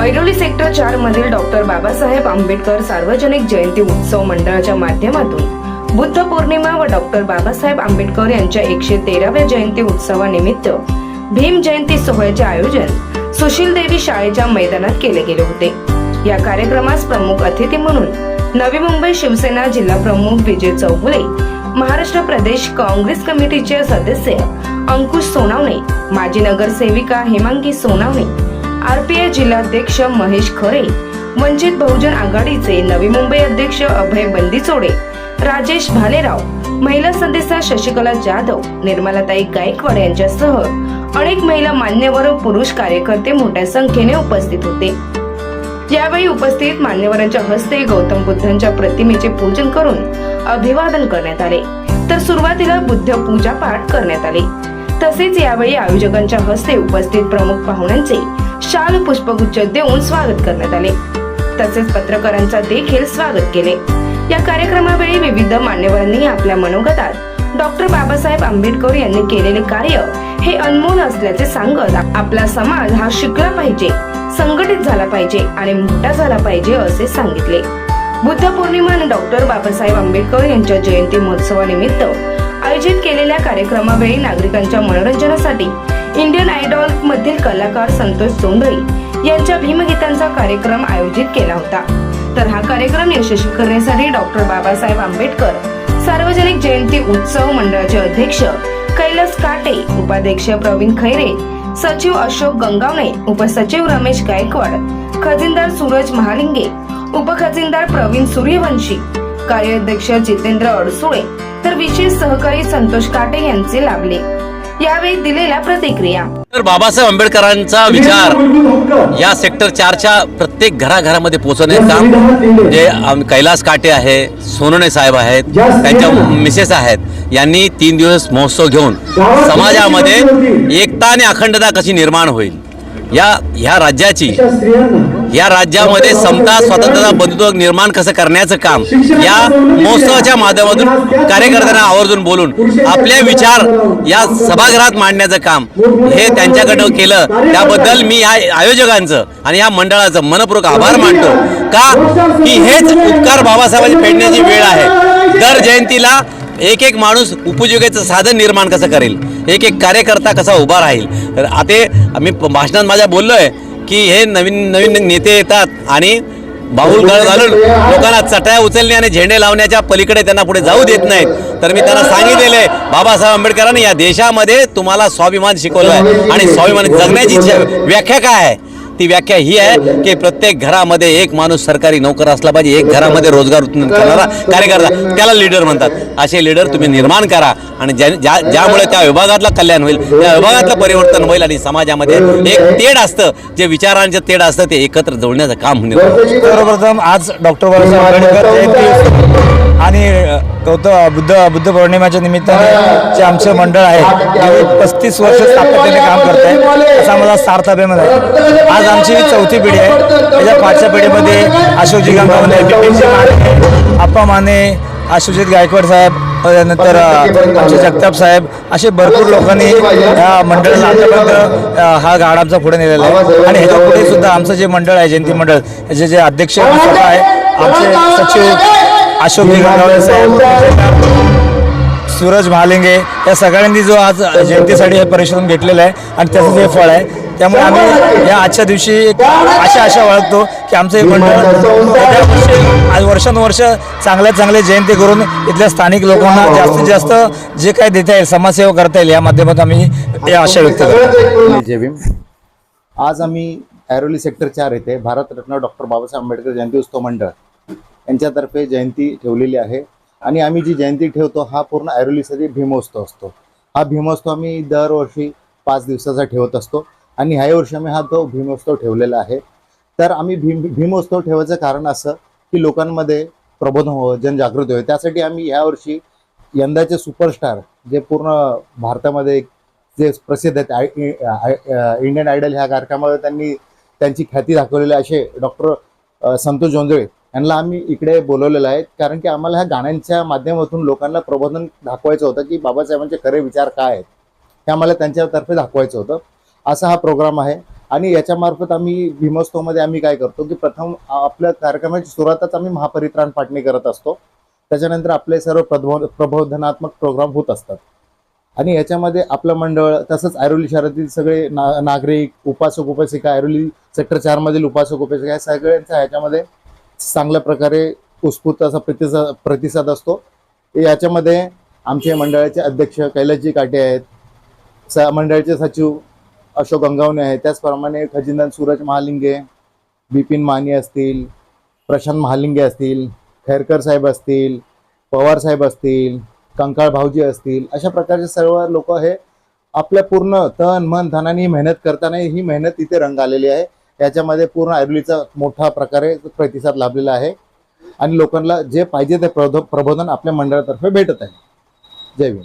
Airoli sector चार मधील doctor Babasaheb Ambedkar सार्वजनिक जयंती उत्सव मंडळाच्या माध्यमातून बुद्ध पौर्णिमा व डॉक्टर बाबासाहेब आंबेडकर यांच्या एकशे तेराव्या जयंती उत्सवानिमित्त भीम जयंती सोहळ्याचे आयोजन सुशील देवी शाळेच्या मैदानात केले गेले होते. या कार्यक्रमास प्रमुख अतिथी म्हणून नवी मुंबई शिवसेना जिल्हा प्रमुख विजय चौगुले महाराष्ट्र प्रदेश काँग्रेस कमिटीचे सदस्य अंकुश सोनावणे माजी नगरसेविका हेमांगी सोनावणे आरपीआय जिल्हाध्यक्ष महेश खरे वंचित बहुजन आघाडीचे नवी मुंबई अध्यक्ष अभय बंदिचोडे राजेश भालेराव महिला सदस्या शशिकला जाधव निर्मलाताई गायकवाड यांच्यासह अनेक महिला मान्यवर पुरुष कार्यकर्ते मोठ्या संख्येने उपस्थित होते. यावेळी उपस्थित मान्यवरांच्या हस्ते गौतम बुद्धांच्या प्रतिमेचे पूजन करून अभिवादन करण्यात आले. तर सुरुवातीला बुद्ध पूजा पाठ करण्यात आले. तसेच यावेळी आयोजकांच्या हस्ते उपस्थित प्रमुख पाहुण्यांचे शाल पुष्पगुच्छ देऊन स्वागत करण्यात आले. तसेच पत्रकारांचा देखील स्वागत केले. या कार्यक्रमावेळी विविध मान्यवरांनी आपल्या मनोगतात डॉक्टर बाबासाहेब आंबेडकर यांनी केलेले कार्य हे अनमोल असल्याचे सांगत आपला समाज हा शिकला पाहिजे संघटित झाला पाहिजे आणि मोठा झाला पाहिजे असे सांगितले. बुद्ध पौर्णिमा आणि डॉक्टर बाबासाहेब आंबेडकर यांच्या जयंती महोत्सवानिमित्त आयोजित केलेल्या कार्यक्रमावेळी नागरिकांच्या मनोरंजनासाठी इंडियन आयडॉल मधील कलाकार संतोष सोंडई यांच्या भीमगीतांचा कार्यक्रम आयोजित केला होता. तर हा कार्यक्रम यशस्वी करण्यासाठी डॉक्टर बाबासाहेब आंबेडकर सार्वजनिक जयंती उत्सव मंडळाचे अध्यक्ष कैलास काटे उपाध्यक्ष प्रवीण खैरे सचिव अशोक गंगावणे उपसचिव रमेश गायकवाड खजिनदार सूरज महालिंगे उपखजिनदार प्रवीण सूर्यवंशी कार्याध्यक्ष जितेंद्र अडसुळे तर विशेष सहकारी संतोष काटे यांचे लाभले. यावेळी दिलेल्या प्रतिक्रिया. तर बाबासाहेब आंबेडकरांचा विचार या सेक्टर चारच्या प्रत्येक घराघरामध्ये पोहोचवण्याचे काम जे कैलास काटे आहे सोनणे साहेब आहेत त्यांच्या मिसेस आहेत यांनी तीन दिवस महोत्सव घेऊन समाजामध्ये एकता आणि अखंडता कशी निर्माण होईल? या ह्या राज्याची या राज्यामध्ये समता स्वातंत्र्याचा बंधुत्व निर्माण कसं करण्याचं काम या महोत्सवाच्या माध्यमातून कार्यकर्त्यांना आवर्जून बोलून आपले विचार या सभागृहात मांडण्याचं काम हे त्यांच्याकडनं केलं. त्याबद्दल मी या आयोजकांचं आणि या मंडळाचं मनपूर्वक आभार मानतो. का? की हेच उपकार बाबासाहेबांची फेडण्याची वेळ आहे. दर जयंतीला एक एक माणूस उपयोगाचं साधन निर्माण कसं करेल? एक एक कार्यकर्ता कसा उभा राहील? तर आता मी भाषणात माझ्या बोललोय की हे नवीन नवीन नेते येतात आणि बाहुल गळ घालून लोकांना चटाया उचलणे आणि झेंडे लावण्याच्या पलीकडे त्यांना पुढे जाऊ देत नाहीत. तर मी त्यांना सांगितलेलं आहे बाबासाहेब आंबेडकरांनी या देशामध्ये तुम्हाला स्वाभिमान शिकवलं आहे आणि स्वाभिमान जगण्याची व्याख्या काय आहे? ती व्याख्या ही आहे की प्रत्येक घरामध्ये एक माणूस सरकारी नोकर असला पाहिजे एक घरामध्ये रोजगार उत्पन्न करणारा कार्यकर्ता. त्याला लीडर म्हणतात. असे लीडर तुम्ही निर्माण करा. आणि ज्या ज्या- ज्यामुळे त्या विभागातलं कल्याण होईल त्या विभागातलं परिवर्तन होईल आणि समाजामध्ये एक तेढ असतं जे विचारांचं तेढ असतं ते एकत्र जोडण्याचं काम होतं. सर्वप्रथम आज डॉक्टर बाबासाहेब आंबेडकर आणि गौतम बुद्ध बुद्ध पौर्णिमेच्या निमित्ताने जे आमचं मंडळ आहे गेली पस्तीस वर्ष सातत्याने काम करत आहे असा मला सार्थ अभिमान आहे. आज आमची चौथी पिढी आहे. त्याच्या पाचच्या पिढीमध्ये अशोकजी गंगावणे बिपिनजी माने आप्पा माने गायकवाड साहेब त्यानंतर आमचे जगताप साहेब असे भरपूर लोकांनी या मंडळाला आतापर्यंत हा गाड आमचा पुढे नेलेला आहे. आणि ह्याच्या पुढे सुद्धा आमचं जे मंडळ आहे जयंती मंडळ याचे जे अध्यक्ष आहे आमचे सचिव साहेब सूरज महालिंगे या सगळ्यांनी जो आज जयंतीसाठी हे परिश्रम घेतलेला आहे आणि त्याचं जे फळ आहे त्यामुळे आम्ही या आजच्या दिवशी एक आशा आशा ओळखतो की आमचं हे मंडळ आज वर्षानुवर्ष चांगल्या चांगले जयंती करून इथल्या स्थानिक लोकांना जास्तीत जास्त जे काही देता येईल समाजसेवा करता येईल या माध्यमातून आम्ही हे आशा व्यक्त करतो. आज आम्ही ऐरोली सेक्टर चार येथे भारतरत्न डॉक्टर बाबासाहेब आंबेडकर जयंती उत्सव मंडळ यांच्यातर्फे जयंती ठेवलेली आहे. आणि आम्ही जी जयंती ठेवतो हा पूर्ण ऐरोलीसाठी भीमोत्सव असतो. हा भीमोत्सव आम्ही दरवर्षी पाच दिवसाचा ठेवत असतो. आणि ह्याही वर्षी आम्ही हा तो भीमोत्सव ठेवलेला आहे. तर आम्ही भीम भीमोत्सव ठेवायचं कारण असं की लोकांमध्ये प्रबोधन हो जनजागृती होईल त्यासाठी आम्ही यावर्षी यंदाचे सुपरस्टार जे पूर्ण भारतामध्ये जे प्रसिद्ध आहेत आय इंडियन आयडल ह्या कार्यक्रमामध्ये त्यांनी त्यांची ख्याती दाखवलेली असे डॉक्टर संतोष जोंजळे यांना आम्ही इकडे बोलवलेलं आहे. कारण की आम्हाला ह्या गाण्यांच्या माध्यमातून लोकांना प्रबोधन दाखवायचं होतं की बाबासाहेबांचे खरे विचार काय आहेत. हे आम्हाला त्यांच्यातर्फे दाखवायचं होतं. असा हा प्रोग्राम आहे. आणि याच्यामार्फत आम्ही भीमोत्सवमध्ये आम्ही काय करतो की प्रथम आपल्या कार्यक्रमाची सुरुवातच आम्ही महापरित्राण पाठणी करत असतो. त्याच्यानंतर आपले सर्व प्रबो प्रबोधनात्मक प्रोग्राम होत असतात. आणि याच्यामध्ये आपलं मंडळ तसंच ऐरोली शहरातील सगळे ना नागरिक उपासक उपासिका ऐरोली सेक्टर चारमधील उपासक उपासिका या सगळ्यांचा ह्याच्यामध्ये चांगल्या प्रकारे उत्स्फूर्त असा प्रतिसाद प्रतिसाद असतो. याच्यामध्ये आमचे मंडळाचे अध्यक्ष कैलासजी काटे आहेत. स मंडळाचे सचिव अशोक गंगावणे आहेत. त्याचप्रमाणे खजिनदार सूरज महालिंगे बिपिन माने असतील प्रशांत महालिंगे असतील खैरकर साहेब असतील पवार साहेब असतील कंकाळ भाऊजी असतील अशा प्रकारचे सर्व लोक हे आपल्या पूर्ण तन मन धनाने ही मेहनत करताना ही मेहनत इथे रंग आलेली आहे. याच्यामध्ये पूर्ण आयुर्वेदचा मोठा प्रकारे प्रतिसाद लाभलेला आहे. आणि लोकांना जे पाहिजे ते प्रबोधन आपल्या मंडळातर्फे भेटत आहे. जय भीम.